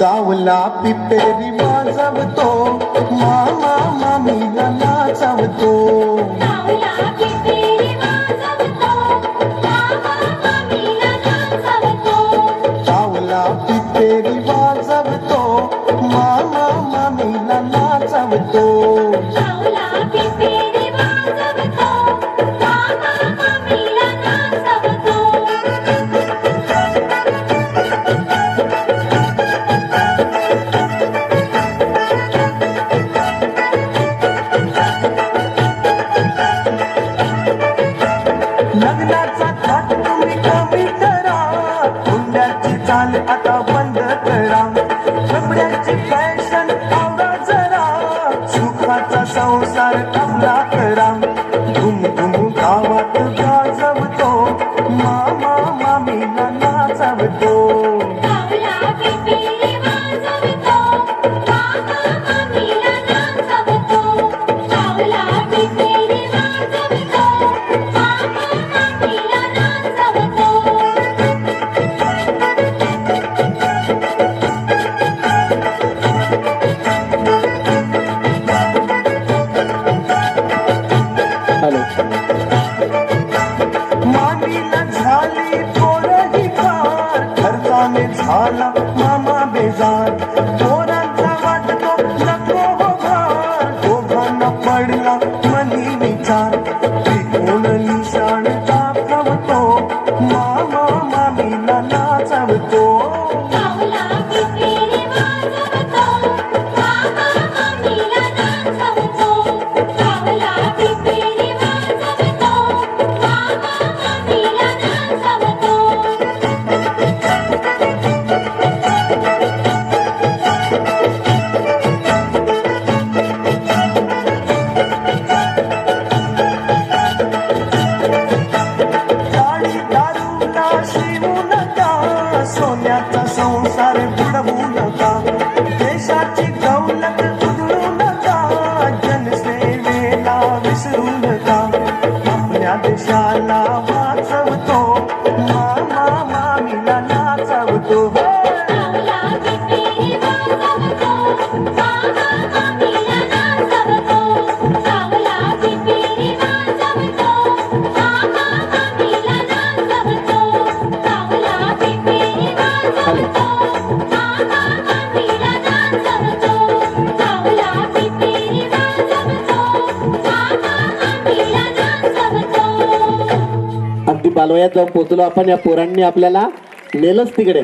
कावला पिपेरी माजवतो मामा मामीला नाचवतो कावला पिपेरी वाजवतो मामा मामीला नाचवतो लग्नाचा थाट तुम्ही कमी करा. हुंड्याची चाल आता बंद करा. कपड्याची फॅशन आवडा जरा. सुखाचा संसार थांबला करा. धुम धुम गावात गाजवतो. मामा मामीला नाचवतो. मामा बेजार. पोरांचा वाटतो नको हो भार दोघांना पडला मनी विचार. त्रिकोण निशाण मामा अगदी बालवयात जाऊन पोचलो आपण या पोरांनी आपल्याला नेलंच तिकडे.